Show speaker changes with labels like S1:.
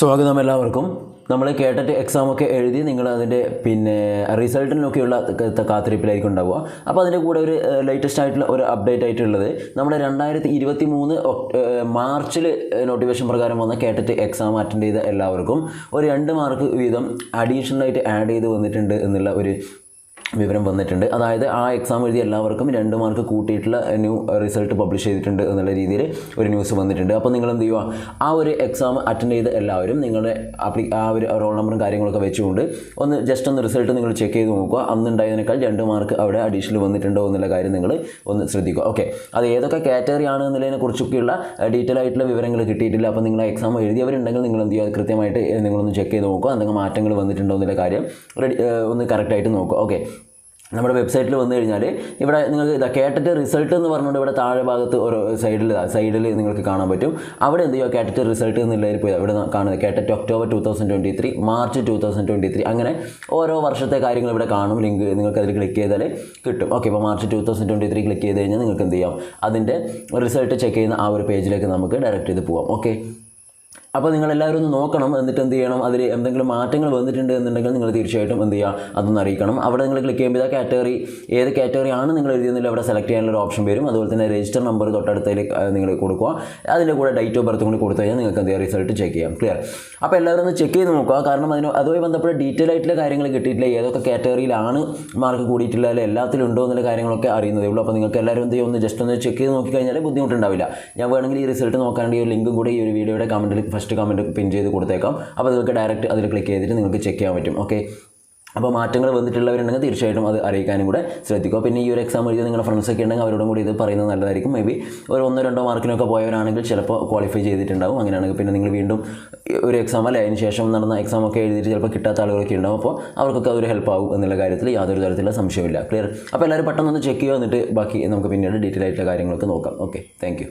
S1: സ്വാഗതം എല്ലാവർക്കും. നമ്മൾ കേട്ടിട്ട് എക്സാമൊക്കെ എഴുതി നിങ്ങൾ അതിന്റെ പിന്നെ റിസൾട്ടിനൊക്കെയുള്ള കാത്തിരിപ്പിലായിരിക്കും ഉണ്ടാവുക. അപ്പോൾ അതിന്റെ കൂടെ ഒരു ലേറ്റസ്റ്റ് ആയിട്ടുള്ള ഒരു അപ്ഡേറ്റ് ആയിട്ടുള്ളത് നമ്മുടെ രണ്ടായിരത്തി ഇരുപത്തി മൂന്ന് മാർച്ചിൽ നോട്ടിഫിക്കേഷൻ പ്രകാരം വന്ന കേട്ടിട്ട് എക്സാം അറ്റൻഡ് ചെയ്ത എല്ലാവർക്കും ഒരു രണ്ട് മാർക്ക് വീതം അഡീഷണലായിട്ട് ആഡ് ചെയ്ത് വന്നിട്ടുണ്ട് എന്നുള്ള ഒരു വിവരം വന്നിട്ടുണ്ട്. അതായത് ആ എക്സാം എഴുതിയ എല്ലാവർക്കും രണ്ട് മാർക്ക് കൂട്ടിയിട്ടുള്ള ന്യൂ റിസൾട്ട് പബ്ലിഷ് ചെയ്തിട്ടുണ്ട് എന്നുള്ള രീതിയിൽ ഒരു ന്യൂസ് വന്നിട്ടുണ്ട്. അപ്പോൾ നിങ്ങൾ എന്ത് ചെയ്യുക ആ ഒരു എക്സാം അറ്റൻഡ് ചെയ്ത എല്ലാവരും നിങ്ങളുടെ ആപ്ലി ആ ഒരു റോൾ നമ്പറും കാര്യങ്ങളൊക്കെ വെച്ചുകൊണ്ട് ഒന്ന് ജസ്റ്റ് ഒന്ന് റിസൾട്ട് നിങ്ങൾ ചെക്ക് ചെയ്ത് നോക്കുക. അന്നുണ്ടായതിനേക്കാൾ രണ്ട് മാർക്ക് അവിടെ അഡീഷണൽ വന്നിട്ടുണ്ടോ എന്നുള്ള കാര്യം നിങ്ങൾ ഒന്ന് ശ്രദ്ധിക്കുക. ഓക്കെ അത് ഏതൊക്കെ കാറ്റഗറി ആണ് എന്നുള്ളതിനെ കുറിച്ചൊക്കെയുള്ള ഡീറ്റെയിൽ ആയിട്ടുള്ള വിവരങ്ങൾ കിട്ടിയിട്ടില്ല. അപ്പോൾ നിങ്ങൾ എക്സാം എഴുതിയവരുണ്ടെങ്കിൽ നിങ്ങൾ എന്ത് ചെയ്യുക? കൃത്യമായിട്ട് നിങ്ങളൊന്ന് ചെക്ക് ചെയ്ത് നോക്കുക. എന്തെങ്കിലും മാറ്റങ്ങൾ വന്നിട്ടുണ്ടോ എന്നുള്ള കാര്യം റെഡി ഒന്ന് കറക്റ്റായിട്ട് നോക്കുക. ഓക്കെ നമ്മുടെ വെബ്സൈറ്റിൽ വന്നു കഴിഞ്ഞാൽ ഇവിടെ നിങ്ങൾക്ക് ഇതാ കേട്ടിട്ട് റിസൾട്ട് എന്ന് പറഞ്ഞുകൊണ്ട് ഇവിടെ താഴെ ഭാഗത്ത് ഒരു സൈഡിൽ സൈഡിൽ നിങ്ങൾക്ക് കാണാൻ പറ്റും. അവിടെ എന്ത് ചെയ്യുക കേട്ടിട്ട് റിസൾട്ട് എന്നുള്ളതിൽ പോയി ഇവിടെ കാണുന്നത്. കേട്ടിട്ട് October two thousand twenty three March two thousand twenty three അങ്ങനെ ഓരോ വർഷത്തെ കാര്യങ്ങൾ ഇവിടെ കാണും. ലിങ്ക് നിങ്ങൾക്ക് അതിൽ ക്ലിക്ക് ചെയ്താൽ കിട്ടും. ഓക്കെ ഇപ്പോൾ March two thousand twenty three click ചെയ്ത് കഴിഞ്ഞാൽ നിങ്ങൾക്ക് എന്ത് ചെയ്യാം? അതിന്റെ റിസൾട്ട് ചെക്ക് ചെയ്യുന്ന ആ ഒരു പേജിലേക്ക് നമുക്ക് ഡയറക്റ്റ് ചെയ്ത് പോവാം. ഓക്കെ അപ്പോൾ നിങ്ങളെല്ലാവരും ഒന്ന് നോക്കണം എന്നിട്ട് എന്ത് ചെയ്യണം? അതിൽ എന്തെങ്കിലും മാറ്റങ്ങൾ വന്നിട്ടുണ്ട് എന്നുണ്ടെങ്കിൽ നിങ്ങൾ തീർച്ചയായിട്ടും എന്ത് ചെയ്യുക? അതൊന്ന് അറിയിക്കണം. അവിടെ നിങ്ങൾ ക്ലിക്ക് ചെയ്യുമ്പോൾ ആ കാറ്റഗറി ഏത് കാറ്റഗറി ആണ് നിങ്ങൾ എഴുതിയെന്നില്ല അവിടെ സെലക്ട് ചെയ്യാനുള്ള ഒരു ഓപ്ഷൻ വരും. അതുപോലെ തന്നെ രജിസ്റ്റർ നമ്പർ തൊട്ടടുത്തതിൽ നിങ്ങൾ കൊടുക്കുക. അതിന്റെ കൂടെ ഡേറ്റ് ഓഫ് ബർത്ത് കൂടി കൊടുത്തു കഴിഞ്ഞാൽ നിങ്ങൾക്ക് എന്ത് റിസൾട്ട് ചെക്ക് ചെയ്യാം. ക്ലിയർ അപ്പോൾ എല്ലാവരും ഒന്ന് ചെക്ക് ചെയ്ത് നോക്കുക. കാരണം അതിന് അതുമായി ബന്ധപ്പെട്ട ഡീറ്റെയിൽ ആയിട്ടുള്ള കാര്യങ്ങൾ കിട്ടിയിട്ടില്ല. ഏതൊക്കെ കാറ്റഗറിയിലാണ് മാർക്ക് കൂടിയിട്ടുള്ള അല്ലെങ്കിൽ എല്ലാത്തിലും ഉണ്ടോ എന്നുള്ള കാര്യങ്ങളൊക്കെ അറിയുന്നതേ ഉള്ളൂ. അപ്പോൾ നിങ്ങൾക്ക് എല്ലാവരും എന്ത് ഒന്ന് ജസ്റ്റ് ഒന്ന് ചെക്ക് ചെയ്ത് നോക്കിക്കഴിഞ്ഞാൽ ബുദ്ധിമുട്ടുണ്ടാവില്ല. ഞാൻ വേണമെങ്കിൽ ഈ റിസൾട്ട് നോക്കാണ്ട് ഒരു ലിങ്കും കൂടി ഈ ഒരു വീഡിയോയുടെ കമന്റിൽ ഫസ്റ്റ് കമന്റ് പിൻ ചെയ്ത് കൊടുത്തേക്കാം. അപ്പോൾ നിങ്ങൾക്ക് ഡയറക്റ്റ് അതിൽ ക്ലിക്ക് ചെയ്തിട്ട് നിങ്ങൾക്ക് ചെക്ക് ചെയ്യാൻ പറ്റും. ഓക്കെ അപ്പോൾ മാറ്റങ്ങൾ വന്നിട്ടുള്ളവരുണ്ടെങ്കിൽ തീർച്ചയായിട്ടും അത് അറിയിക്കാനും കൂടെ ശ്രദ്ധിക്കുക. പിന്നെ ഈ ഒരു എക്സാം എഴുതി നിങ്ങളുടെ ഫ്രണ്ട്സൊക്കെ ഉണ്ടെങ്കിൽ അവരോടും കൂടി ഇത് പറയുന്നത് നല്ലതായിരിക്കും. മേ ബി ഒരു ഒന്നോ രണ്ടോ മാർക്കിനൊക്കെ പോയവരാണെങ്കിൽ ചിലപ്പോൾ ക്വാളിഫൈ ചെയ്തിട്ടുണ്ടാവും. അങ്ങനെയാണെങ്കിൽ പിന്നെ നിങ്ങൾ വീണ്ടും ഒരു എക്സാം അല്ലെ? അതിന് ശേഷം നടന്ന എക്സാം ഒക്കെ എഴുതിയിട്ട് ചിലപ്പോൾ കിട്ടാത്ത ആളുകളൊക്കെ ഉണ്ടാവും. അപ്പോൾ അവർക്കൊക്കെ അതൊരു ഹെൽപ്പ് ആവും എന്നുള്ള കാര്യത്തിൽ യാതൊരു തരത്തിലുള്ള സംശയമില്ല ക്ലിയർ അപ്പോൾ എല്ലാവരും പെട്ടെന്ന് ഒന്ന് ചെക്ക് ചെയ്യുക എന്നിട്ട് ബാക്കി നമുക്ക് പിന്നീട് ഡീറ്റെയിൽ ആയിട്ടുള്ള കാര്യങ്ങളൊക്കെ നോക്കാം. Okay thank